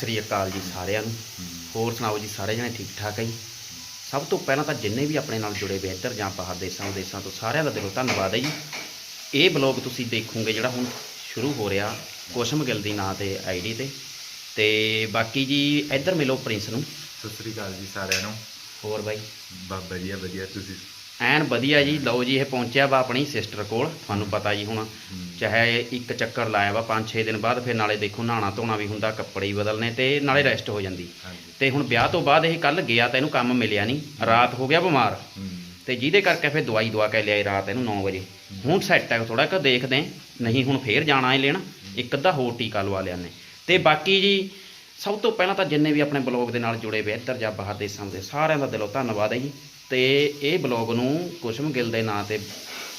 ਸ੍ਰੀ ਅਕਾਲ ਜੀ ਸਾਰਿਆਂ ਨੂੰ। ਹੋਰ ਸੁਣਾਓ ਜੀ ਸਾਰੇ ਜਣੇ ਠੀਕ ਠਾਕ ਹੈ ਜੀ? ਸਭ ਤੋਂ ਪਹਿਲਾਂ ਤਾਂ ਜਿੰਨੇ ਵੀ ਆਪਣੇ ਨਾਲ ਜੁੜੇ ਹੋਏ ਇੱਧਰ ਜਾਂ ਬਾਹਰ ਦੇਸ਼ਾਂ ਵਿਦੇਸ਼ਾਂ ਤੋਂ ਸਾਰਿਆਂ ਦਾ ਦਿਲੋਂ ਧੰਨਵਾਦ ਹੈ ਜੀ। ਇਹ ਬਲੌਗ ਤੁਸੀਂ ਦੇਖੋਗੇ ਜਿਹੜਾ ਹੁਣ ਸ਼ੁਰੂ ਹੋ ਰਿਹਾ ਕੋਸ਼ਮ ਗਿੱਲ ਦੀ ਨਾਂ ਤੇ ਆਈਡੀ ਤੇ। ਤੇ ਬਾਕੀ ਜੀ ਇੱਧਰ ਮਿਲੋ ਪ੍ਰਿੰਸ ਨੂੰ। ਸਤਿ ਸ੍ਰੀ ਅਕਾਲ ਜੀ ਸਾਰਿਆਂ ਨੂੰ। ਹੋਰ ਬਾਈ? ਬਾ ਵਧੀਆ ਵਧੀਆ। ਤੁਸੀਂ ਐਨ ਵਧੀਆ ਜੀ ਲਓ ਜੀ ਇਹ ਪਹੁੰਚਿਆ ਵਾ ਆਪਣੀ ਸਿਸਟਰ ਕੋਲ ਤੁਹਾਨੂੰ ਪਤਾ ਜੀ ਹੁਣ। ਚਾਹੇ ਇੱਕ ਚੱਕਰ ਲਾਇਆ ਵਾ 5-6 ਦਿਨ ਬਾਅਦ ਫਿਰ ਨਾਲੇ ਦੇਖੋ ਨਹਾਣਾ ਧੋਣਾ ਵੀ ਹੁੰਦਾ ਕੱਪੜੇ ਹੀ ਬਦਲਨੇ ਤੇ ਨਾਲੇ ਰੈਸਟ ਹੋ ਜਾਂਦੀ। ਤੇ ਹੁਣ ਵਿਆਹ ਤੋਂ ਬਾਅਦ ਇਹ ਕੱਲ ਗਿਆ ਤਾਂ ਇਹਨੂੰ ਕੰਮ ਮਿਲਿਆ ਨਹੀਂ ਰਾਤ ਹੋ ਗਿਆ ਬਿਮਾਰ। ਤੇ ਜਿਹਦੇ ਕਰਕੇ ਫਿਰ ਦਵਾਈ ਦਵਾ ਕੇ ਲਿਆਏ ਰਾਤ ਇਹਨੂੰ 9 ਵਜੇ। ਹੁਣ ਸੈੱਟ ਹੈ ਥੋੜਾ ਕਿ ਦੇਖਦੇ। ਨਹੀਂ ਹੁਣ ਫੇਰ ਜਾਣਾ ਹੈ ਲੈਣ ਇੱਕ ਅੱਧਾ ਹੋਰ ਟੀਕਾ ਲਵਾ ਲਿਆ ਨੇ ਤੇ ਬਾਕੀ ਜੀ ਸਭ ਤੋਂ ਪਹਿਲਾਂ ਤਾਂ ਜਿੰਨੇ ਵੀ ਆਪਣੇ ਬਲੌਗ ਦੇ ਨਾਲ ਜੁੜੇ ਹੋਏ ਇੱਧਰ ਜਾਂ ਬਾਹਰ ਦੇਸ਼ਾਂ ਦੇ ਸਾਰਿਆਂ ਦਾ ਦਿਲੋਂ ਧੰਨਵਾਦ ਹੈ ਜੀ। ਤੇ ਇਹ ਬਲੌਗ ਨੂੰ ਕੁਸ਼ਮ ਗਿੱਲ ਦੇ ਨਾਂ ਤੇ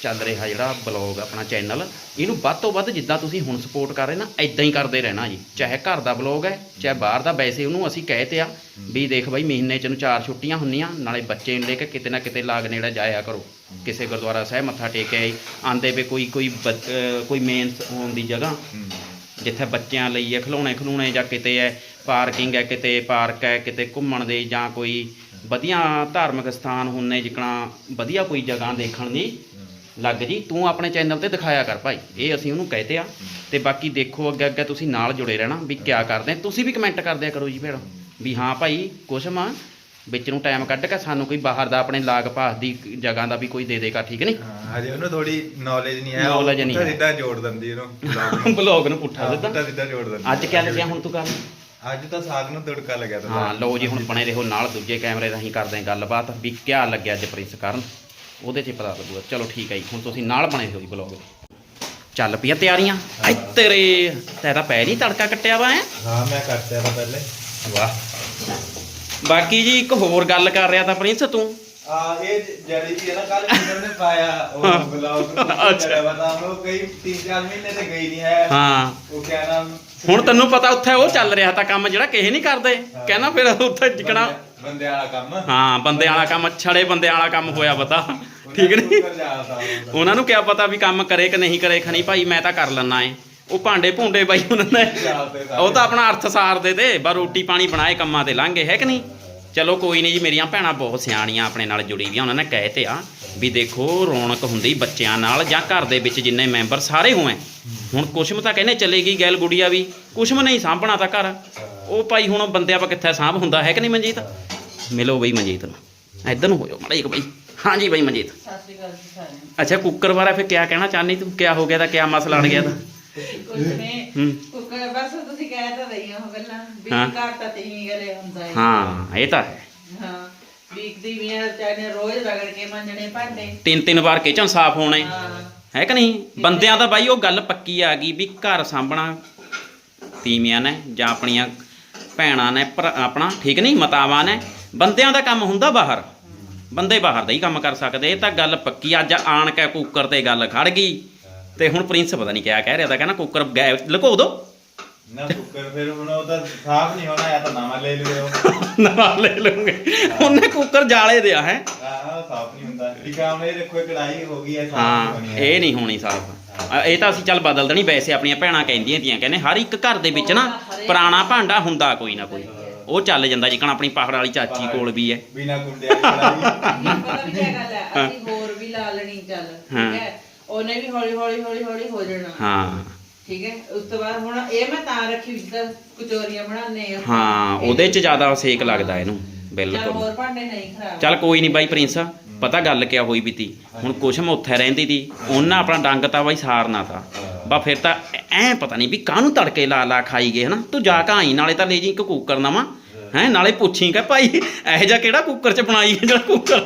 ਚੱਲ ਰਿਹਾ ਜਿਹੜਾ ਬਲੌਗ ਆਪਣਾ ਚੈਨਲ, ਇਹਨੂੰ ਵੱਧ ਤੋਂ ਵੱਧ ਜਿੱਦਾਂ ਤੁਸੀਂ ਹੁਣ ਸਪੋਰਟ ਕਰ ਰਹੇ ਨਾ ਐਦਾਂ ਹੀ ਕਰਦੇ ਰਹਿਣਾ ਜੀ। ਚਾਹੇ ਘਰ ਦਾ ਬਲੌਗ ਹੈ, ਚਾਹੇ ਬਾਹਰ ਦਾ, ਵੈਸੇ ਉਹਨੂੰ ਅਸੀਂ ਕਹਿ ਤੇ ਵੀ ਦੇਖ ਬਾਈ, ਮਹੀਨੇ ਚ ਨੂੰ ਚਾਰ ਛੁੱਟੀਆਂ ਹੁੰਦੀਆਂ, ਨਾਲੇ ਬੱਚੇ ਨੂੰ ਲੈ ਕੇ ਕਿਤੇ ਨਾ ਕਿਤੇ ਲਾਗ ਨੇੜੇ ਜਾਇਆ ਕਰੋ। ਕਿਸੇ ਗੁਰਦੁਆਰਾ ਸਾਹਿਬ ਮੱਥਾ ਟੇਕ ਆਈ ਆਂਦੇ ਵੇ ਕੋਈ ਕੋਈ ਬੱਚ- ਕੋਈ ਮੇਨ ਹੋਣ ਦੀ ਜਗ੍ਹਾ। ਜਿੱਥੇ ਬੱਚਿਆਂ ਲਈ ਹੈ ਖਿਡੌਣੇ ਖਿਡੌਣੇ ਜਾਂ ਕਿਤੇ ਹੈ ਪਾਰਕਿੰਗ ਹੈ, ਕਿਤੇ ਪਾਰਕ ਹੈ, ਕਿਤੇ ਘੁੰਮਣ ਦੇ ਜਾਂ ਕੋਈ ਵਧੀਆ ਧਾਰਮਿਕ ਸਥਾਨ ਹੁੰਨੇ ਜਿਕਣਾ ਵਧੀਆ ਕੋਈ ਜਗ੍ਹਾ ਦੇਖਣ ਦੀ ਲੱਗ ਜੀ ਤੂੰ ਆਪਣੇ ਚੈਨਲ ਤੇ ਦਿਖਾਇਆ ਕਰ ਭਾਈ। ਇਹ ਅਸੀਂ ਉਹਨੂੰ ਕਹਤੇ ਆ ਤੇ ਬਾਕੀ ਦੇਖੋ ਅੱਗੇ ਅੱਗੇ ਤੁਸੀਂ ਨਾਲ ਜੁੜੇ ਰਹਿਣਾ ਵੀ ਕਿਆ ਕਰਦੇ। ਤੁਸੀਂ ਵੀ ਕਮੈਂਟ ਕਰ ਦਿਆ ਕਰੋ ਜੀ ਭੈਣ। ਵੀ ਹਾਂ ਭਾਈ ਕੁਛ ਮਾ ਵਿੱਚ ਨੂੰ ਟਾਈਮ ਕੱਢ ਕੇ ਸਾਨੂੰ ਕੋਈ ਬਾਹਰ ਦਾ ਆਪਣੇ ਲਾਗ ਪਾਸ ਦੀ ਜਗ੍ਹਾ ਦਾ ਵੀ ਕੋਈ ਦੇ ਦੇਗਾ ਠੀਕ ਨਹੀਂ? ਹਾਂ, ਹਜੇ ਉਹਨੂੰ ਥੋੜੀ ਨੌਲੇਜ ਨਹੀਂ ਹੈ। Knowledge ਨਹੀਂ ਹੈ। ਸਿੱਧਾ ਜੋੜ ਦਿੰਦੀ ਇਹਨੂੰ। ਬਲੌਗ ਨੂੰ। ਪੁੱਠਾ ਪੁੱਠਾ ਸਿੱਧਾ ਜੋੜ ਦਿੰਦੀ ਅੱਜ ਕਿਆ ਲੱਗਿਆ ਹੁਣ ਤੂੰ ਕਰ। ਅੱਜ ਤਾਂ ਸਾਗ ਨੂੰ ਤੜਕਾ ਲੱਗਿਆ ਤਾਂ ਹਾਂ ਲਓ ਜੀ ਹੁਣ ਬਣੇ ਰਹੋ ਨਾਲ ਦੂਜੇ ਕੈਮਰੇ ਰਾਹੀਂ ਕਰਦੇ ਹਾਂ ਗੱਲਬਾਤ। ਵੀ ਕਿਆ ਲੱਗਿਆ ਅੱਜ ਪ੍ਰਿੰਸ ਕਰਨ? ਉਹਦੇ 'ਚ ਪਤਾ ਲੱਗੂਗਾ। ਚਲੋ ਠੀਕ ਹੈ ਜੀ ਹੁਣ ਤੁਸੀਂ ਨਾਲ ਬਣੇ ਰਹੋ ਜੀ ਬਲੌਗ ਚੱਲ ਪਈਆਂ ਤਿਆਰੀਆਂ। ਐ ਤੇਰੇ ਤੇਰਾ ਪੈਰ ਹੀ ਤੜਕਾ ਕੱਟਿਆ ਵਾ ਹੈ? ਹਾਂ ਮੈਂ ਕਰਤਿਆ ਤਾਂ ਪਹਿਲੇ। ਵਾਹ। ਬਾਕੀ ਜੀ ਇੱਕ ਹੋਰ ਗੱਲ ਕਰ ਰਿਹਾ ਤਾਂ ਪ੍ਰਿੰਸ ਤੂੰ। ਆ ਇਹ ਜਿਹੜੀ ਜੀ ਨਾ ਕੱਲ ਕਿੰਦਰ ਨੇ ਪਾਇਆ ਉਹ। ਬਲੌਗ ਅੱਛਾ। ਬਤਾ ਉਹ ਕਈ 3-4 ਮਹੀਨੇ ਤੇ ਗਈ ਨਹੀਂ ਹੈ ਹਾਂ। ਉਹ ਕਿਆ ਨਾਮ? ਹੁਣ ਤੈਨੂੰ ਪਤਾ ਉੱਥੇ ਉਹ ਚੱਲ ਰਿਹਾ ਤਾਂ ਕੰਮ ਜਿਹੜਾ ਕਿਸੇ ਨਹੀਂ ਕਰਦੇ। ਕਹਿੰਦਾ ਫਿਰ ਉੱਥੇ ਜਿਕਣਾ। ਬੰਦੇ- ਵਾਲਾ ਕੰਮ। ਹਾਂ ਬੰਦੇ ਵਾਲਾ ਕੰਮ ਛੜੇ ਬੰਦੇ ਵਾਲਾ ਕੰਮ ਹੋਇਆ ਪਤਾ। ਠੀਕ ਨਹੀਂ? ਉਹਨਾਂ ਨੂੰ ਕਿਆ ਪਤਾ ਵੀ ਕੰਮ ਕਰੇ ਕਿ ਨਹੀਂ ਕਰੇ। ਖਣੀ ਭਾਈ ਮੈਂ ਤਾਂ ਕਰ ਲੈਣਾ ਏ। ਉਹ ਭਾਂਡੇ ਭੁੰਡੇ ਬਾਈ ਉਹਨਾਂ ਨੇ। ਉਹ ਤਾਂ ਆਪਣਾ ਅਰਥ ਸਾਰਦੇ ਤੇ ਬਾ ਰੋਟੀ ਪਾਣੀ ਬਣਾਏ ਕੰਮਾਂ ਤੇ ਲੰਘੇ ਹੈ ਕਿ ਨਹੀਂ? ਚਲੋ ਕੋਈ ਨਹੀਂ ਜੀ ਮੇਰੀਆਂ ਭੈਣਾਂ ਬਹੁਤ ਸਿਆਣੀਆਂ ਆਪਣੇ ਨਾਲ ਜੁੜੀ ਵੀਆਂ ਉਹਨਾਂ ਨੇ ਕਹੇ ਤੇ ਆ ਵੀ ਦੇਖੋ ਰੌਣਕ ਹੁੰਦੀ ਬੱਚਿਆਂ ਨਾਲ ਜਾਂ ਘਰ ਦੇ ਵਿੱਚ ਜਿੰਨੇ ਮੈਂਬਰ ਸਾਰੇ ਹੋਏ ਹੁਣ ਕੁਸ਼ਮ ਤਾਂ ਕਹਿੰਦੇ ਚਲੇ ਗਈ ਗੈਲ ਗੁੜੀਆ ਵੀ ਕੁਸ਼ਮ ਨਹੀਂ ਸਾਂਭਣਾ ਤਾਂ ਘਰ। ਉਹ ਭਾਈ ਹੁਣ ਬੰਦਿਆਂ ਪਾ ਕਿੱਥੇ ਸਾਂਭ ਹੁੰਦਾ ਹੈ ਕਿ ਨਹੀਂ ਮਨਜੀਤ? ਮਿਲੋ ਬਈ ਮਨਜੀਤ ਨੂੰ। ਇੱਧਰ ਨੂੰ ਹੋ ਜਾਓ ਮਾੜਾ ਜਿਹਾ ਬਈ ਹਾਂਜੀ ਬਈ ਮਨਜੀਤ। ਅੱਛਾ ਕੁੱਕਰ ਬਾਰੇ ਫਿਰ ਕਿਆ ਕਹਿਣਾ ਚਾਹਨੀ ਤੂੰ? ਕਿਆ ਹੋ ਗਿਆ ਤਾਂ ਕਿਆ ਮਸਲਾ ਅੜ ਗਿਆ ਤਾਂ। ਕੁੱਕਰ ਬਸ ਵੀ ਹਾਂ। ਵੀਕ ਦੀ ਵੀਆਂ ਚਾਹਨੇ ਰੋਜ਼ ਰਗੜ ਕੇ ਮੰਜਣੇ ਭਾਂਡੇ। ਤਿੰਨ ਤਿੰਨ ਵਾਰ ਕਿਚਨ ਸਾਫ਼ ਹੋਣੇ। ਹਾਂ। ਹੈ ਕਿ ਨਹੀਂ? ਬੰਦਿਆਂ ਦਾ ਬਾਈ ਉਹ ਗੱਲ ਪੱਕੀ ਆ ਗਈ ਵੀ ਘਰ ਸਾਂਭਣਾ ਤੀਵੀਆਂ ਨੇ ਜਾਂ ਆਪਣੀਆਂ ਭੈਣਾਂ ਨੇ ਭਰਾ- ਆਪਣਾ ਠੀਕ ਨਹੀਂ ਮਤਾਵਾਂ ਨੇ ਬੰਦਿਆਂ ਦਾ ਕੰਮ ਹੁੰਦਾ ਬਾਹਰ। ਬੰਦੇ ਬਾਹਰ ਦਾ ਹੀ ਕੰਮ ਕਰ ਸਕਦੇ ਇਹ ਤਾਂ ਗੱਲ ਪੱਕੀ ਅੱਜ ਆਣ ਕੇ ਕੁੱਕਰ ਤੇ ਗੱਲ ਖੜ ਗਈ। ਤੇ ਹੁਣ ਪ੍ਰਿੰਸ ਪਤਾ ਨਹੀਂ ਕਿਆ ਕਹਿ ਰਿਹਾ ਤਾਂ ਕਹਿੰਦਾ ਕੁੱਕਰ ਗੈ ਲੁਕੋ ਦੋ। ਨਾ ਕੁੱਕਰ ਫਿਰ ਹੁਣ ਉਹ ਤਾਂ ਸਾਫ਼ ਨਹੀਂ ਹੋਣਾ ਜਾਂ ਤਾਂ ਨਵਾਂ ਲੈ ਲਿਓ। ਨਵਾਂ ਲੈ ਲਵਾਂਗੇ ਉਹਨੇ ਕੁੱਕਰ ਜਾਲੇ ਦਿਆ ਹੈ? ਆਹ ਸਾਫ਼ ਨਹੀਂ ਹੁੰਦਾ। ਠੀਕ ਆ ਹੁਣ ਇਹ ਦੇਖੋ ਇਹ ਕੜਾਈ ਹੋ ਗਈ ਹੈ ਸਾਫ਼ ਹਾਂ ਨਹੀਂ ਹੋਣੀ ਹੈ ਇਹ ਨਹੀਂ ਹੋਣੀ ਸਾਫ਼। ਇਹ ਤਾਂ ਅਸੀਂ ਚੱਲ ਬਦਲ ਦੇਣੀ ਵੈਸੇ ਆਪਣੀਆਂ ਭੈਣਾਂ ਕਹਿੰਦੀਆਂ ਤੀਆਂ ਕਹਿੰਦੇ ਹਰ ਇੱਕ ਘਰ ਦੇ ਵਿੱਚ ਨਾ ਪੁਰਾਣਾ ਭਾਂਡਾ ਹੁੰਦਾ ਕੋਈ ਨਾ ਕੋਈ। ਉਹ ਚੱਲ ਜਾਂਦਾ ਜਿਕਣ ਆਪਣੀ ਪਹਾੜ ਵਾਲੀ ਚਾਚੀ ਕੋਲ ਵੀ ਹੈ। ਬਿਨਾ ਕੁੰਡਿਆਂ ਦੀ ਕੜਾਈ ਪਤਾ ਵੀ ਕੀ ਗੱਲ ਹੈ ਅਸੀਂ ਹੋਰ ਵੀ ਲਾ ਲੈਣੀ ਚੱਲ ਹਾਂ। ਠੀਕ ਹੈ। ਉਹਨੇ ਵੀ ਹੌਲੀ ਹੌਲੀ ਹੌਲੀ ਹੌਲੀ ਹੋ ਜਾਣਾ। ਹਾਂ। ਠੀਕ ਹੈ ਉਸ ਤੋਂ ਬਾਅਦ ਹੁਣ ਇਹ ਮੈਂ ਤਾਂ ਰੱਖੀ ਜਿੱਦਾਂ ਕਚੋਰੀਆਂ ਬਣਾਉਂਦੇ ਆ। ਹਾਂ ਉਹਦੇ 'ਚ ਜ਼ਿਆਦਾ ਸੇਕ ਲੱਗਦਾ ਇਹਨੂੰ ਚੱਲ ਬਿਲਕੁਲ ਹੋਰ ਭਾਂਡੇ ਨਹੀਂ ਖਰਾਬ। ਚੱਲ ਕੋਈ ਨਹੀਂ ਬਾਈ ਪ੍ਰਿੰਸ ਪਤਾ ਗੱਲ ਕਿਆ ਹੋਈ ਵੀ ਤੀ ਹੁਣ ਕੁਛ ਮੈਂ ਉੱਥੇ ਰਹਿੰਦੀ ਤੀ ਉਹਨਾਂ ਆਪਣਾ ਡੰਗ ਤਾਂ ਬਾਈ ਸਾਰਨਾ ਤਾ। ਬਾ ਫਿਰ ਤਾਂ ਐ ਪਤਾ ਨਹੀਂ ਵੀ ਕਾਹਨੂੰ ਤੜਕੇ ਲਾ ਲਾ ਖਾਈ ਗਏ ਹਨਾ? ਤੂੰ ਜਾ ਕੇ ਆਈ ਨਾਲੇ ਤਾਂ ਲੈ ਜੀ ਇੱਕ ਕੁੱਕਰ ਨਵਾਂ। ਹੈ ਨਾਲੇ ਪੁੱਛੀ ਕਿ ਭਾਈ ਇਹੋ ਜਿਹਾ ਕਿਹੜਾ ਕੁੱਕਰ ਚ ਬਣਾਈ ਹੈ ਜਿਹੜਾ ਕੁੱਕਰ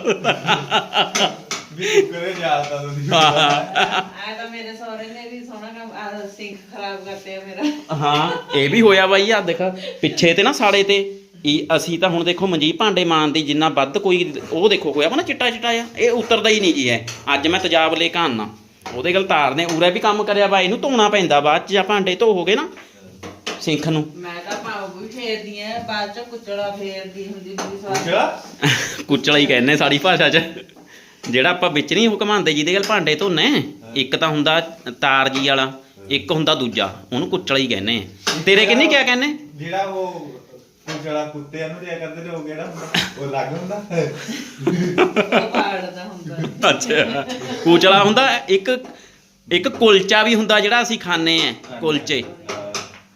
ਵੀ ਕੁੱਕਰੇ ਜਾਂਦਾ ਤੁਸੀਂ ਹਾਂ ਆ ਤਾਂ ਮੇਰੇ ਸਹੁਰੇ ਨੇ ਵੀ ਸੋਹਣਾ ਕੰਮ ਆ ਸਿੰਕ ਖਰਾਬ ਕਰਤੇ ਆ ਮੇਰਾ। ਹਾਂ ਇਹ ਵੀ ਹੋਇਆ ਬਾਈ ਆ ਦੇਖ ਪਿੱਛੇ ਤੇ ਨਾ ਸਾੜੇ ਤੇ। ਇਹ ਅਸੀਂ ਤਾਂ ਹੁਣ ਦੇਖੋ ਮਨਜੀਤ ਭਾਂਡੇ ਮਾਨ ਦੀ ਜਿੰਨਾ ਵੱਧ ਕੋਈ ਉਹ ਦੇਖੋ ਹੋਇਆ ਵਾ ਨਾ ਚਿੱਟਾ ਚਿੱਟਾ ਆ ਇਹ ਉਤਰਦਾ ਹੀ ਨਹੀਂ ਜੀ ਇਹ। ਅੱਜ ਮੈਂ ਤੇਜ਼ਾਬ ਲੈ ਕੇ ਆਨਾ ਉਹਦੇ ਗੱਲ ਤਾਰਨੇ ਉਰੇ ਵੀ ਕੰਮ ਕਰਿਆ ਵਾ ਇਹਨੂੰ ਧੋਣਾ ਪੈਂਦਾ ਬਾਅਦ ਚ ਜਾਂ ਭਾਂਡੇ ਧੋ ਹੋਗੇ ਨਾ ਸਿੰਖ ਨੂੰ। ਮੈਂ ਤਾਂ ਪਾਉ ਵੀ ਫੇਰਦੀ ਆ ਬਾਅਦ ਚ ਕੁਚੜਾ ਫੇਰਦੀ ਹੁੰਦੀ ਸਵਾਦ ਕੁੱਕੜਾ ਕੁਚਲਾ? ਹੀ ਕਹਿੰਦੇ ਸਾਡੀ ਭਾਸ਼ਾ 'ਚ। ਜਿਹੜਾ ਆਪਾਂ ਵਿੱਚ ਨਹੀਂ ਉਹ ਘਮਾਉਂਦੇ ਜਿਹਦੇ ਗੱਲ ਭਾਂਡੇ ਧੋਨੇ ਇੱਕ ਤਾਂ ਹੁੰਦਾ ਤਾਰ ਜੀ ਵਾਲਾ ਇੱਕ ਹੁੰਦਾ ਦੂਜਾ ਉਹਨੂੰ ਕੁਚਲਾ ਹੀ ਕਹਿੰਦੇ ਆ। ਤੇਰੇ ਕਿੰਨੀ ਕਿਆ ਕਹਿੰਦੇ? ਜਿਹੜਾ ਉਹ ਕੁਚਲਾ ਕੁੱਤਿਆਂ ਨੂੰ ਦਿਆ ਕਰਦੇ ਨੇ ਉਹ ਕਿਹੜਾ ਹੁੰਦਾ? ਉਹ ਲੱਗ ਹੁੰਦਾ? ਉਹ ਪਾੜਦਾ ਹੁੰਦਾ। ਅੱਛਾ। ਕੂਚਲਾ ਹੁੰਦਾ ਇੱਕ ਇੱਕ ਕੁਲਚਾ ਵੀ ਹੁੰਦਾ ਜਿਹੜਾ ਅਸੀਂ ਖਾਂਦੇ ਆ ਕੁਲਚੇ।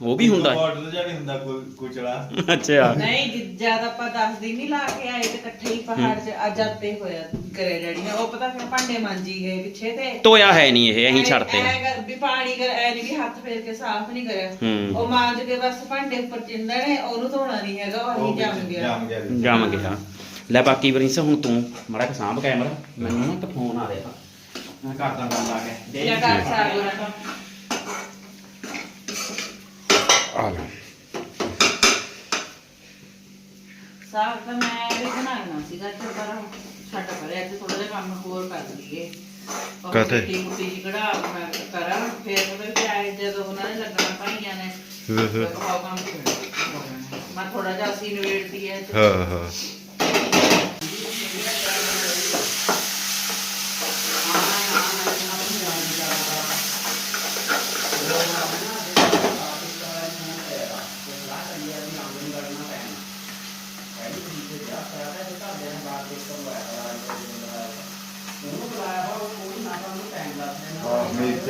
ਉਹ ਵੀ ਹੁੰਦਾ। ਹੈ। ਬਾਰਡਰ ਜਿਹਾ ਵੀ ਹੁੰਦਾ ਕੁ- ਕੁਚਲਾ ਅੱਛਾ। ਨਹੀਂ ਜਦ ਆਪਾਂ 10 ਦਿਨ ਨਹੀਂ ਲਾ ਕੇ ਆਏ ਤੇ ਇਕੱਠੇ ਹੀ ਪਹਾੜ 'ਚ ਅੱਜ ਆਤੇ ਹੋਇਆ ਕਰੇ ਡੈਡੀ ਨੇ ਉਹ ਪਤਾ ਫਿਰ ਭਾਂਡੇ ਮਾਂਜੀ ਗਏ ਪਿੱਛੇ ਤੇ। ਧੋਇਆ ਹੈ ਨਹੀਂ ਇਹ ਅਸੀਂ ਛੱਡਤੇ। ਐਂ ਕਰ- ਵੀ ਪਾਣੀ ਕਰ ਐ ਨਹੀਂ ਵੀ ਹੱਥ ਫੇਰ ਕੇ ਸਾਫ਼ ਨਹੀਂ ਕਰਿਆ। ਹੂੰ। ਉਹ ਮਾਂਜ ਕੇ ਬਸ ਭਾਂਡੇ ਉੱਪਰ ਚਿੰਦਣੇ ਉਹਨੂੰ ਧੋਣਾ ਨਹੀਂ ਹੈਗਾ ਉਹ ਉਹ ਹੀ ਜੰਮ ਗਿਆ। ਜੰਮ ਗਿਆ ਵਿੱਚ। ਜਮ ਗਿਆ। ਲੈ ਬਾਕੀ ਵਰਿੰਸ ਹੁਣ ਤੂੰ ਮੜਾ ਕੇ ਸਾਂਭ ਕੈਮਰਾ। ਮੈਨੂੰ ਨਾ ਇੱਕ ਫੋਨ ਆ ਰਿਹਾ। ਮੈਂ ਕਰਦਾ ਗੱਲ ਆ ਕੇ। ਜਾਂ ਕਰ ਸਾਗੋ ਆ ਲੈ ਸਾਗ ਤਾਂ ਮੈਂ ਵੀ ਬਣਾਉਣਾ ਸੀਗਾ ਤੇ ਪਰ ਛੱਡ ਪਰੇ ਅੱਜ ਥੋੜਾ ਜਿਹਾ ਕੰਮ ਹੋਰ ਕਰ ਲਈਏ ਉਹ ਕਾਹਤੇ? ਮਿੱਟੀ ਕਢਾ ਮੈਂ ਕਰਾਂ ਫਿਰ ਉਹਦੇ ਵਿੱਚ ਆਏ ਜਦੋਂ ਉਹਨਾਂ ਨੇ ਲੱਗਣਾ ਪਾਈਆਂ ਨੇ ਹਮ ਹਮ। ਉਹ ਕੰਮ ਕਰਨਾ। ਮੈਂ ਥੋੜਾ ਜਿਹਾ ਅਸੀਂ ਨਵੇੜਦੀ ਹੈ ਤੇ ਹਾਂ ਹਾਂ ਮਿਰਚ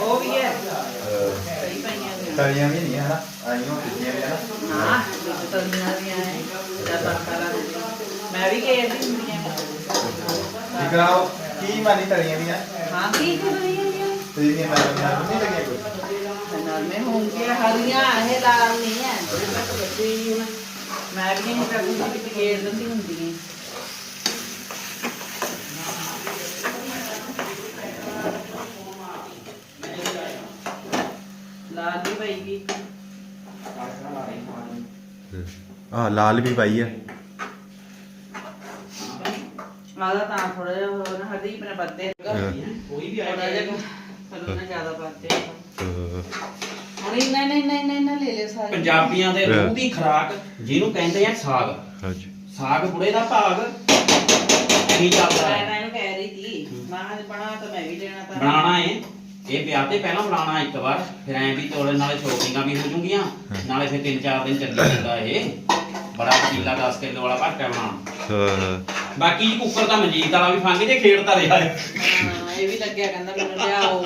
ਉਹ ਵੀ ਹੈ। ਕਈ ਪਾਈਆਂ ਨੇ ਤਲੀਆਂ ਵੀ ਨਹੀਂ ਹਨਾ ਆਈਆਂ ਦਿੱਤੀਆਂ ਵੀ ਹਨਾ ਹਾਂ ਵਿੱਚ ਤਲੀਆਂ ਵੀ ਆਏ ਜਾਂ ਤੜਕਾ ਲਾ ਦਿੰਦੀ ਮੈਂ ਵੀ ਘੇਰਦੀ ਹੁੰਦੀ ਆ ਠੀਕ ਆ ਉਹ ਕੀ ਮਾਨੀ ਤਲੀਆਂ ਵੀ ਆ ਹਾਂ ਠੀਕ ਹੈ ਵਧੀਆ ਤੇ ਇਹ ਮੈਂ ਨਹੀਂ ਲੱਗਿਆ ਕੋਈ? ਨਾਲ ਮੈਂ ਹੋਂਗੇ ਹਰੀਆਂ ਇਹ ਲਾਲ ਨਹੀਂ ਹੈ। ਮੈਂ ਵੀ ਨਹੀਂ ਕਰਦੀ ਸੀ ਕਿ ਘੇਰ ਦਿੰਦੀ ਹੁੰਦੀ ਹੈ ਲਾਲ ਵੀ ਪਈਗੀ ਆ ਲਾਲ ਵੀ ਪਾਈ ਆ। ਆਦਾ ਤਾਂ ਥੋੜਾ ਜਿਹਾ ਹੋਰ ਨਾ ਹਰਦੀਪ ਨੇ ਪੱਤੇ ਕੋਈ ਵੀ ਥੋੜਾ ਆਇਆ ਜਿਹਾ ਫਿਰ ਉਹਨੇ ਜ਼ਿਆਦਾ ਪੱਤੇ ਹਾਂ। ਹੁਣ ਇੰਨਾ ਇੰਨਾ ਇੰਨਾ ਇੰਨਾ ਲੈ ਲੈ ਸਾਰੇ। ਪੰਜਾਬੀਆਂ ਦੇ ਰੂਹ ਦੀ ਖਰਾਕ ਜਿਹਨੂੰ ਕਹਿੰਦੇ ਆ ਸਾਗ। ਹਾਂਜੀ। ਸਾਗ ਬੁੜੇ ਦਾ ਭਾਗ। ਕੀ ਚੱਲਦਾ ਮੈਂ ਹੈ ਤਾਂ ਇਹਨੂੰ ਕਹਿ ਰਹੀ ਸੀ। ਮਾਂ ਨੇ ਬਣਾ ਤਾਂ ਮੈਂ ਵੀ ਲੈਣਾ ਤਾਂ। ਬਣਾਣਾ ਏ। ਇਹ ਵਿਆਹ ਤੇ ਪਹਿਲਾਂ ਬਣਾਉਣਾ ਇੱਕ ਵਾਰ ਫਿਰ ਐਂ ਵੀ ਤੋੜੇ ਨਾਲੇ ਸ਼ੋਪਿੰਗਾਂ ਵੀ ਹੋ ਜੂਗੀਆਂ ਨਾਲੇ ਫਿਰ ਤਿੰਨ ਚਾਰ ਦਿਨ ਚੱਲੀ ਜਾਂਦਾ ਇਹ। ਬੜਾ ਪਤੀਲਾ 10 ਕਿਲੋ ਵਾਲਾ ਕੇ ਬਣਾਉਣਾ ਹਾਂ। ਬਾਕੀ ਕੁੱਕਰ ਦਾ ਮਨਜੀਤ ਵਾਲਾ ਵੀ ਫੰਗ ਜੇ ਖੇਡਦਾ ਰਿਹਾ। ਹੈ ਇਹ ਵੀ ਲੱਗਿਆ ਕਹਿੰਦਾ ਮੈਨੂੰ ਲਿਆਓ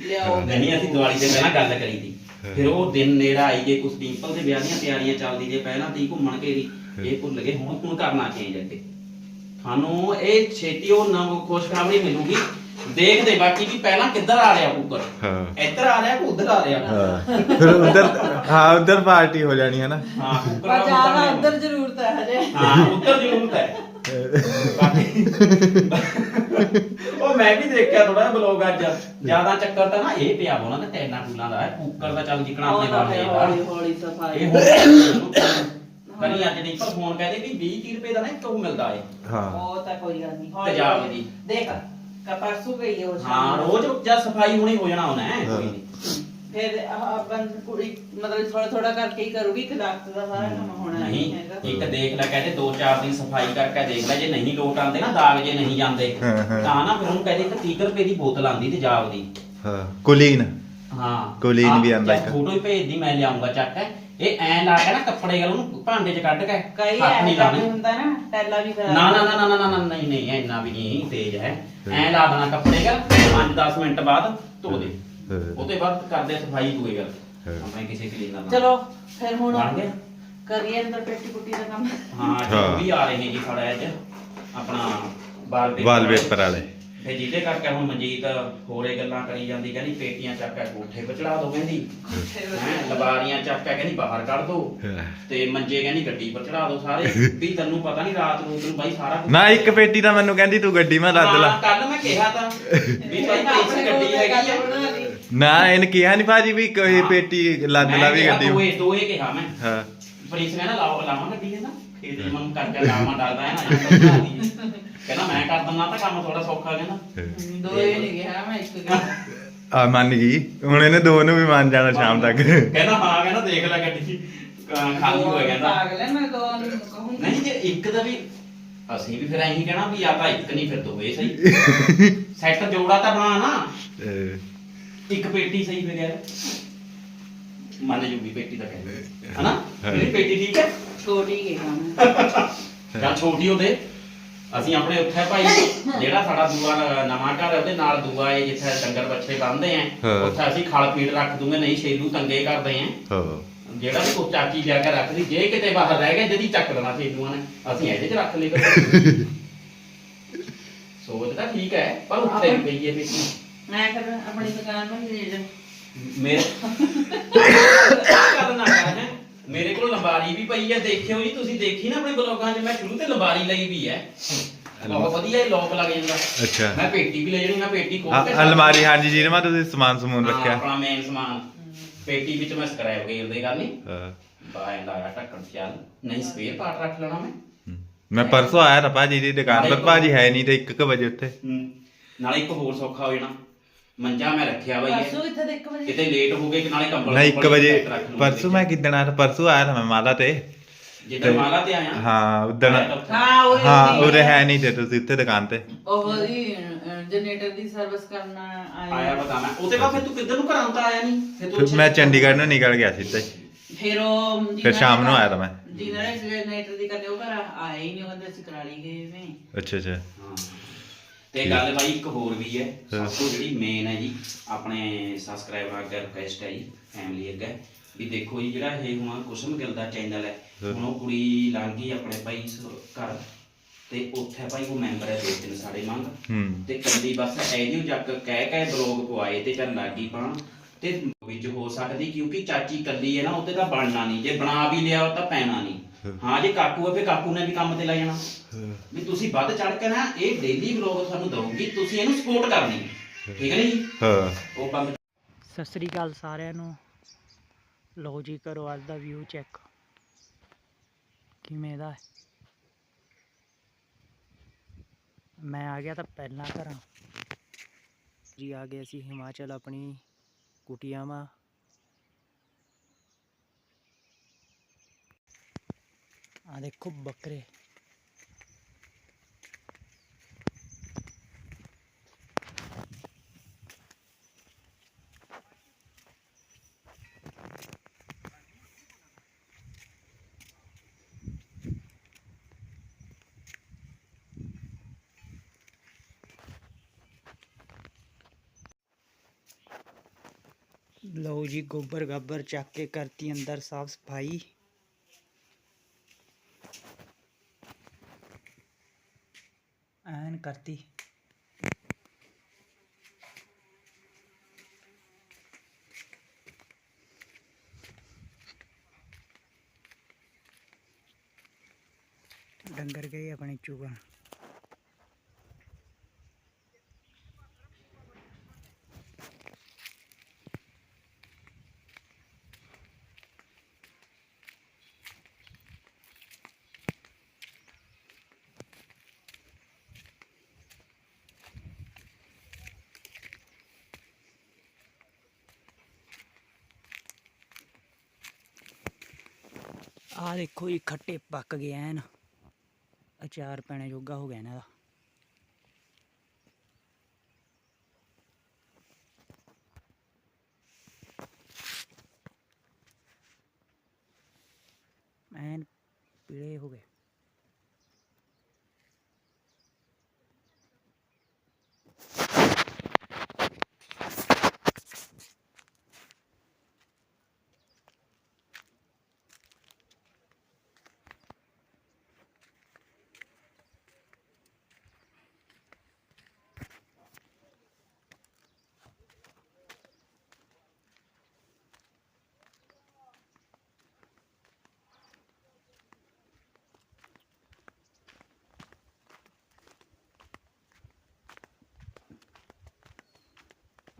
ਲਿਆਓ ਨਹੀਂ ਅਸੀਂ ਦੀਵਾਲੀ ਤੇ ਪਹਿਲਾਂ ਗੱਲ ਕਰੀ ਸੀ। ਫਿਰ ਉਹ ਦਿਨ ਨੇੜਾ ਆਈ ਗਏ ਕੁਛ ਡਿੰਪਲ ਦੇ ਵਿਆਹ ਦੀਆਂ ਤਿਆਰੀਆਂ ਚੱਲਦੀ ਜੇ ਪਹਿਲਾਂ ਤੀ ਘੁੰਮਣ ਘੇਰੀ ਇਹ ਭੁੱਲ ਗਏ ਹੁਣ ਹੁਣ ਕਰਨਾ ਚੇਂਜ ਅੱਗੇ ਤੁਹਾਨੂੰ ਇਹ ਛੇਤੀ ਉਹ ਨਵ ਖੁਸ਼ਖਬਰੀ ਮਿਲੂਗੀ। ਦੇਖਦੇ ਬਾਕੀ ਵੀ ਪਹਿਲਾਂ ਕਿੱਧਰ ਆ ਰਿਹਾ ਕੁੱਕਰ। ਹਾਂ। ਇੱਧਰ ਆ ਰਿਹਾ ਕਿ ਉੱਧਰ ਆ ਰਿਹਾ? ਹਾਂ। ਫਿਰ ਉਧਰ ਹਾਂ ਉਧਰ ਪਾਰਟੀ ਹੋ ਜਾਣੀ ਹੈ ਨਾ ਹਾਂ ਕੁੱਕਰ ਪਰ ਦਾ ਜ਼ਿਆਦਾ ਉੱਧਰ ਜ਼ਰੂਰਤ ਹੈ ਹਜੇ। ਹਾਂ ਉੱਧਰ ਜ਼ਰੂਰਤ ਹੈ। ਉਹ ਮੈਂ ਵੀ ਦੇਖਿਆ ਥੋੜਾ ਬਲੌਗ ਅੱਜ। ਜ਼ਿਆਦਾ ਚੱਕਰ ਤਾਂ ਨਾ ਇਹ ਪਿਆ ਉਹਨਾਂ ਦਾ ਟੈਨਾ ਟੂਲਾਂ ਦਾ। ਹੈ ਕੁੱਕਰ ਦਾ ਚੱਲ ਜਿਕਣਾ ਆਪਣੇ ਤਾਂ ਬਾਰੇ ਹੌਲੀ ਦਾ ਹੌਲੀ ਸਫ਼ਾਈ। ਇਹ ਹੁਣ ਕਰੀ ਅੱਜ ਨਹੀਂ ਪਰ ਫੋਨ ਕਹਦੇ ਵੀ 20 30 ਰੁਪਏ ਦਾ ਨਾ ਇੱਕ ਉਹ ਮਿਲਦਾ ਏ। ਹਾਂ। ਉਹ ਤਾਂ ਕੋਈ ਗੱਲ ਨਹੀਂ। ਤੇਜ਼ਾਬ ਦੀ। ਦੇਖ। ਕਪਰਸੂ ਗਈ ਉਹ ਹਾਂ ਰੋਜ਼ ਜਦ ਸਫ਼ਾਈ ਹੋਣੀ ਹੋ ਜਾਣਾ ਉਹਨੇ। ਕੋਈ ਨਹੀਂ ਫਿਰ ਆਹ ਬੰਦ ਕੁੜੀ ਮਤਲਬ ਥੋੜਾ ਥੋੜਾ ਕਰਕੇ ਹੀ ਕਰੂਗੀ ਕਿ ਲੱਖ ਦਾ ਸਾਰਾ ਕੰਮ ਹੋਣਾ ਨਹੀਂ ਹੈਗਾ। ਇੱਕ ਦੇਖ ਲੈ ਕਹਿੰਦੇ 2-4 ਦਿਨ ਸਫ਼ਾਈ ਕਰਕੇ ਦੇਖ ਲੈ ਜੇ ਨਹੀਂ ਲੋਟ ਆਉਂਦੇ ਨਾ ਦਾਗ ਜੇ ਨਹੀਂ ਜਾਂਦੇ ਹਾਂ, ਹਾਂ। ਤਾਂ ਨਾ ਫਿਰ ਉਹਨੂੰ ਕਹਿੰਦੇ ਇੱਕ 30 ਰੁਪਏ ਦੀ ਬੋਤਲ ਆਉਂਦੀ ਤੇਜ਼ਾਬ ਦੀ ਹਾਂ ਕੁਲੀਨ। ਹਾਂ। ਕੋਲੀਨ ਵੀ ਆਉਂਦਾ ਇੱਕ। ਫੋਟੋ ਹੀ ਭੇਜਦੀ ਮੈਂ ਲਿਆਉਂਗਾ ਚੱਕ। ਕੇ ਇਹ ਐ ਲਾ ਕੇ ਨਾ ਕੱਪੜੇ ਗਲ ਉਹਨੂੰ ਭਾਂਡੇ 'ਚ ਕੱਢ ਕੇ ਕਈ ਹੱਥ ਨਹੀਂ ਐਸਾ ਹੁੰਦਾ ਨਾ ਟੈਲਾ ਵੀ ਖਰਾਬ ਨਾ ਨਾ ਨਾ ਨਾ ਨਾ ਨਾ ਨਹੀਂ ਨਹੀਂ ਇੰਨਾ ਵੀ ਨਹੀਂ ਤੇਜ਼ ਹੈ। ਐ ਲਾ ਦੇਣਾ ਕੱਪੜੇ ਗਲ 5-10 ਮਿੰਟ ਬਾਅਦ ਧੋ ਦੇ। ਉਹਦੇ ਬਾਅਦ ਕਰਦੇ ਸਫ਼ਾਈ ਦੂਏ ਗਲ ਹਾਂ। ਆਪਣੇ ਕਿਸੇ ਕਲੀਨਰ ਨਾਲ ਚਲੋ ਫਿਰ ਹੁਣ ਬਣ ਗਿਆ? ਕਰੀਏ ਅੰਦਰ ਪੇਟੀ ਪੁੱਟੀ ਦਾ ਕੰਮ। ਹਾਂ ਜੀ ਹਾਂ। ਉਹ ਵੀ ਆ ਰਹੇ ਨੇ ਜੀ ਖੜਾ ਅੱਜ ਆਪਣਾ ਵਾਲਪੇਪਰ ਵਾਲਪੇਪਰ ਵਾਲੇ। ਫੇ ਜਿਹਦੇ ਕਰਕੇ ਹੁਣ ਮਨਜੀਤ ਹੋਰੇ ਗੱਲਾਂ ਕਰੀ ਜਾਂਦੀ ਕਹਿੰਦੀ ਪੇਟੀਆਂ ਚੱਕ ਕੇ ਕੋਠੇ 'ਤੇ ਚੜਾ ਦੋ ਕਹਿੰਦੀ। ਹੈਂ ਲਬਾਰੀਆਂ ਚੱਕ ਕੇ ਕਹਿੰਦੀ ਬਾਹਰ ਕੱਢ ਦੋ। ਤੇ ਮੰਜੇ ਕਹਿੰਦੀ ਗੱਡੀ 'ਪਰ ਚੜਾ ਦੋ ਸਾਰੇ। ਵੀ ਤੈਨੂੰ ਪਤਾ ਨਹੀਂ ਰਾਤ ਨੂੰ ਤੈਨੂੰ ਬਾਈ ਸਾਰਾ ਕੁਛ- ਨਾ ਇੱਕ ਪੇਟੀ ਤਾਂ ਮੈਨੂੰ ਕਹਿੰਦੀ ਤੂੰ ਗੱਡੀ ਮੈਂ ਲੱਦ ਲਾ। ਹਾਂ, ਕੱਲ ਮੈਂ ਕਿਹਾ ਤਾਂ ਵੀ ਭਾਈ ਤੇਰੀ ਗੱਡੀ ਹੈਗੀ ਆ। ਨਾ ਇਹਨ ਕਿਹਾ ਨਹੀਂ ਭਾਜੀ ਵੀ ਕੋਈ ਪੇਟੀ ਲੱਦ ਲਾ ਵੀ ਗੱਡੀ ਦੋਏ ਦੋਏ ਕਿਹਾ ਮੈਂ। ਹਾਂ। ਪ੍ਰਿੰਸ ਕਹਿੰਦਾ ਲਾਓ ਲਾਵਾਂ ਗੱਡੀ ਕਹਿੰਦਾ ਇਹ ਤੇ ਮਨ ਕਰਕੇ ਲਾਵਾਂ ਡਰਦਾ ਹੈ ਨਾ ਜਾਂ ਬਣਾ ਦੀ। ਕਹਿੰਦਾ ਮੈਂ ਕਰ ਦਿੰਦਾ ਤਾਂ ਕੰਮ ਥੋੜਾ ਸੌਖਾ ਕਹਿੰਦਾ। ਦੋ ਇਹ ਨਹੀਂ ਗਿਆ ਮੈਂ ਇੱਕ ਗਿਆ। ਆ ਮੰਨ ਗਈ। ਹੁਣ ਇਹਨੇ ਦੋ ਨੂੰ ਵੀ ਮੰਨ ਜਾਣਾ ਸ਼ਾਮ ਤੱਕ। ਕਹਿੰਦਾ ਹਾਂ ਕਹਿੰਦਾ ਦੇਖ ਲੈ ਗੱਡੀ। ਖਾਲੀ ਹੋਇਆ ਕਹਿੰਦਾ। ਪਾਗਲ ਹੈ ਮੈਂ ਦੋ ਨੂੰ ਕਹੂੰਗੀ ਨਹੀਂ ਜੇ ਇੱਕ ਦਾ ਵੀ ਅਸੀਂ ਵੀ ਫਿਰ ਐਂ ਹੀ ਕਹਿਣਾ ਵੀ ਆ ਤਾਂ ਇੱਕ ਨਹੀਂ ਫਿਰ ਦੋਵੇਂ ਸਹੀ। ਸੈੱਟ ਜੋੜਾ ਤਾਂ ਬਣਾ ਨਾ। ਇੱਕ ਪੇਟੀ ਸਹੀ ਫਿਰ ਯਾਰ। ਮੰਨ ਜੂਗੀ ਪੇਟੀ ਦਾ ਕਹਿੰਦੇ। ਹਨਾ? ਮੇਰੀ ਪੇਟੀ ਠੀਕ ਹੈ? ਛੋਟੀ ਗਈ ਕੰਮ ਜਾਂ ਛੋਟੀ ਉਹਦੇ। ਅਸੀਂ ਆਪਣੇ ਉੱਥੇ ਭਾਈ ਜਿਹੜਾ ਸਾਡਾ ਦੂਆ ਨ- ਨਵਾਂ ਘਰ ਹੈ ਉਹਦੇ ਨਾਲ ਦੂਆ ਹੈ ਜਿੱਥੇ ਡੰਗਰ ਬੱਚੇ ਬੰਨਦੇ ਆ ਹਾਂ। ਉੱਥੇ ਅਸੀਂ ਖਲ ਫੀਡ ਰੱਖ ਦੂੰਗੇ ਨਹੀਂ ਸ਼ੇਰੂ ਤੰਗੇ ਕਰਦੇ ਆ। ਹਾਂ। ਜਿਹੜਾ ਵੀ ਕੋਈ ਚਾਚੀ ਲਿਆ ਕੇ ਰੱਖਦੀ ਜੇ ਕਿਤੇ ਬਾਹਰ ਰਹਿ ਗਿਆ ਜਦੀ ਚੱਕ ਲੈਣਾ ਸ਼ੇਰੂਆਂ ਨੇ ਅਸੀਂ ਇਹਦੇ 'ਚ ਰੱਖ ਲਈ ਫਿਰ ਸੋਚ ਤਾਂ ਠੀਕ ਹੈ ਪਰ ਉੱਥੇ ਵੀ ਪਈ ਹੈ ਪੇਟੀ ਮੈਂ ਕਰ ਆਪਣੀ ਦੁਕਾਨ ਨੂੰ ਦੇ ਦੇ ਮੇਰੇ ਗੱਲ ਨਾ। ਕਰ ਹੈਂ। ਮੇਰੇ ਕੋਲ ਲੰਬਾਰੀ ਵੀ ਪਈ ਹੈ ਦੇਖਿਓ ਜੀ ਤੁਸੀਂ ਦੇਖੀ ਨਾ ਆਪਣੇ ਬਲੌਗਾਂ 'ਚ ਮੈਂ ਸ਼ੁਰੂ ਤੇ ਲੰਬਾਰੀ ਲਈ ਵੀ ਹੈ। ਬਹੁਤ ਵਧੀਆ ਇਹ ਲੋਕ ਲੱਗ ਜਾਂਦਾ। ਅੱਛਾ। ਮੈਂ ਪੇਟੀ ਵੀ ਲੈ ਜਣੀ ਮੈਂ ਪੇਟੀ ਖੋਲ ਆ- ਕੇ ਅਲਮਾਰੀ ਹਾਂਜੀ ਜਿਹਦੇ ਮਾ ਤੁਸੀਂ ਸਮਾਨ ਸਮੂਨ ਹਾਂ, ਰੱਖਿਆ। ਆਪਣਾ ਮੇਨ ਸਮਾਨ। ਪੇਟੀ ਵਿੱਚ ਮੈਂ ਸਕ੍ਰੈਪ ਗੇਰ ਦੇ ਗੱਲ ਨਹੀਂ। ਹਾਂ। ਬਾਹਰ ਲਾਇਆ ਢੱਕਣ ਚੱਲ ਨਹੀਂ ਸਪੇਅਰ ਪਾਰਟ ਰੱਖ ਲੈਣਾ ਮੈਂ। ਹਮ। ਮੈਂ ਪਰਸੋਂ ਆਇਆ ਤਾਂ ਭਾਜੀ ਦੀ ਦੁਕਾਨ ਪਰ ਭਾਜੀ ਹੈ ਨਹੀਂ ਤੇ 1 ਵਜੇ ਉੱਥੇ। ਨਾਲੇ ਇੱਕ ਹੋਰ ਸੌਖਾ ਹੋ ਜਾਣਾ। ਮੰਜਾ ਮੈਂ ਰੱਖਿਆ ਬਈ ਪਰਸੋਂ। ਕਿੱਥੇ ਦੇ 1 ਵਜੇ ਕਿਤੇ ਲੇਟ ਹੋ ਗਏ ਕਿ ਨਾਲੇ ਕੰਬਲ ਨਹੀਂ 1 ਕੁੰਬਲ ਵਜੇ ਪਰਸੋਂ ਮੈਂ ਕਿਦਣ ਥਾ? ਪਰਸੋਂ ਆਇਆ ਮੈਂ ਮਾਲਾ ਤੇ। ਜਿੱਦਾਂ ਮਾਲਾ ਤੇ ਆਇਆ? ਹਾਂ ਉਦਣ ਹਾਂ ਉਹ ਹਾਂ ਉਰੇ ਹੈ ਨਹੀਂ ਤੇ ਤੁਸੀਂ ਉੱਥੇ ਦੁਕਾਨ ਤੇ। ਉਹ ਜੀ ਜਨਰੇਟਰ ਦੀ ਸਰਵਿਸ ਕਰਨਾ ਆਇਆ ਆਇਆ ਪਤਾ ਮੈਂ। ਉਹਦੇ ਬਾਅਦ ਫਿਰ ਤੂੰ ਕਿੱਧਰ ਨੂੰ ਘਰਾਂ ਤਾਂ ਆਇਆ ਨਹੀਂ? ਫਿਰ ਤੂੰ ਫਿਰ ਮੈਂ ਚੰਡੀਗੜ੍ਹ ਨੂੰ ਨਿਕਲ ਗਿਆ ਸਿੱਧਾ ਹੀ। ਫਿਰ ਉਹ ਫਿਰ ਸ਼ਾਮ ਨੂੰ ਆਇਆ ਤਾਂ ਮੈਂ। ਜਿਹਨਾਂ ਨੇ ਜਨਰੇਟਰ ਦੀ ਕਰਦੇ ਉਹ ਘਰ ਆਏ ਹੀ ਨਹੀਂ ਉਹ ਕਹਿੰਦੇ ਅਸੀਂ ਕਰਾ ਲਈ ਗਏ ਨੇ ਅੱਛਾ ਅੱਛਾ। ਹਾਂ। ਤੇ ਗੱਲ ਬਾਈ ਇੱਕ ਹੋਰ ਵੀ ਹੈ। ਸਭ ਤੋਂ ਜਿਹੜੀ ਮੇਨ ਹੈ ਜੀ ਆਪਣੇ ਸਬਸਕ੍ਰਾਈਬਰ ਅੱਗੇ ਰਿਕੁਐਸਟ ਹੈ ਜੀ ਫੈਮਿਲੀ ਅੱਗੇ ਵੀ ਦੇਖੋ ਜੀ ਜਿਹੜਾ ਇਹ ਹੁਣ ਕੁਸਮ ਗਿੱਲ ਦਾ ਚੈਨਲ ਹੈ। ਹੁਣ ਉਹ ਕੁੜੀ ਲੰਘ ਗਈ ਆਪਣੇ ਭਾਈ ਘਰ ਤੇ ਉੱਥੇ ਭਾਈ ਉਹ ਮੈਂਬਰ ਹੈ ਦੋ ਤਿੰਨ ਸਾਡੇ ਮੰਗ ਤੇ ਕੱਲੀ ਬਸ ਐਨੂੰ ਜੱਕ ਕਹਿ ਕਹਿ ਬਲੌਗ ਪਵਾਏ ਤੇ ਚੱਲ ਲੱਗੀ ਪਾਣ ਤੇ ਵਿੱਚ ਹੋ ਸਕਦੀ ਕਿਉਂਕਿ ਚਾਚੀ ਕੱਲੀ ਹੈ ਨਾ ਉਹਤੇ ਤਾਂ ਬਣਨਾ ਨਹੀਂ ਜੇ ਬਣਾ ਵੀ ਲਿਆ ਤਾਂ ਪੈਣਾ ਨਹੀਂ ਹਾਂ ਜੇ ਕਾਕੂ ਹੈ ਫੇ ਕਾਕੂ ਨੇ ਵੀ ਕੰਮ ਤੇ ਲੈ ਜਾਣਾ। ਵੀ ਤੁਸੀਂ ਵੱਧ ਚੜ ਕੇ ਨਾ ਇਹ ਡੇਲੀ ਵਲੌਗ ਤੁਹਾਨੂੰ ਦਊਗੀ ਤੁਸੀਂ ਇਹਨੂੰ ਸਪੋਰਟ ਕਰਨੀ। ਠੀਕ ਹੈ ਨੀ ਜੀ? ਹਾਂ। ਉਹ ਬੰਦ ਸਤਿ ਸ੍ਰੀ ਅਕਾਲ ਸਾਰਿਆਂ ਨੂੰ। ਲਓ ਜੀ ਕਰੋ ਅੱਜ ਦਾ ਵਿਊ ਚੈੱਕ ਕਿਵੇਂ ਦਾ ਹੈ? ਮੈਂ ਆ ਗਿਆ ਤਾਂ ਪਹਿਲਾਂ ਘਰਾਂ। ਜੀ ਆ ਗਏ ਅਸੀਂ ਹਿਮਾਚਲ ਆਪਣੀ ਕੁਟੀਆਵਾਂ ਆ ਦੇਖੋ ਬੱਕਰੇ ਲਓ ਜੀ ਗੋਬਰ ਗੱਬਰ ਚੱਕ ਕੇ ਕਰਤੀ ਅੰਦਰ ਸਾਫ਼ ਸਫ਼ਾਈ ਐਨ ਕਰਤੀ ਡੰਗਰ ਗਏ ਆਪਣੇ ਆਹ ਦੇਖੋ ਜੀ ਖੱਟੇ ਪੱਕ ਗਏ ਐਨ। ਅਚਾਰ ਪੈਣੇ ਜੋਗਾ ਹੋ ਗਿਆ ਇਹਨਾਂ ਦਾ ਐਨ ਪੀਲੇ ਹੋ ਗਏ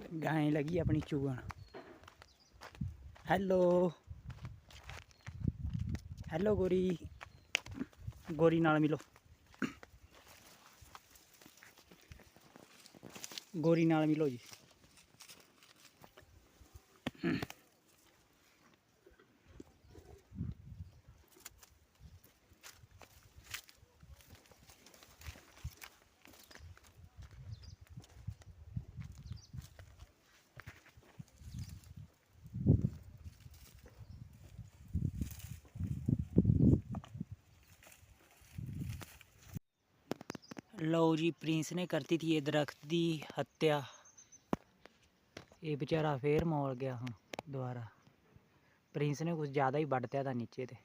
ਗਾਂ ਲੱਗੀ ਆਪਣੀ ਚੁਗਣ। ਹੈਲੋ। ਹੈਲੋ ਗੋਰੀ। ਗੋਰੀ ਨਾਲ ਮਿਲੋ। ਗੋਰੀ ਨਾਲ ਮਿਲੋ ਜੀ। ਲਓ ਜੀ, ਪ੍ਰਿੰਸ ਨੇ ਕਰਤੀ ਤੀ ਇਹ ਦਰਖਤ ਦੀ ਹੱਤਿਆ। ਇਹ ਵਿਚਾਰਾ ਫੇਰ ਮੋਲ ਗਿਆ ਹੁਣ ਦੁਬਾਰਾ। ਪ੍ਰਿੰਸ ਨੇ ਕੁਝ ਜ਼ਿਆਦਾ ਹੀ ਵੱਢ ਤਿਆ ਤਾਂ ਨੀਚੇ ਤੇ।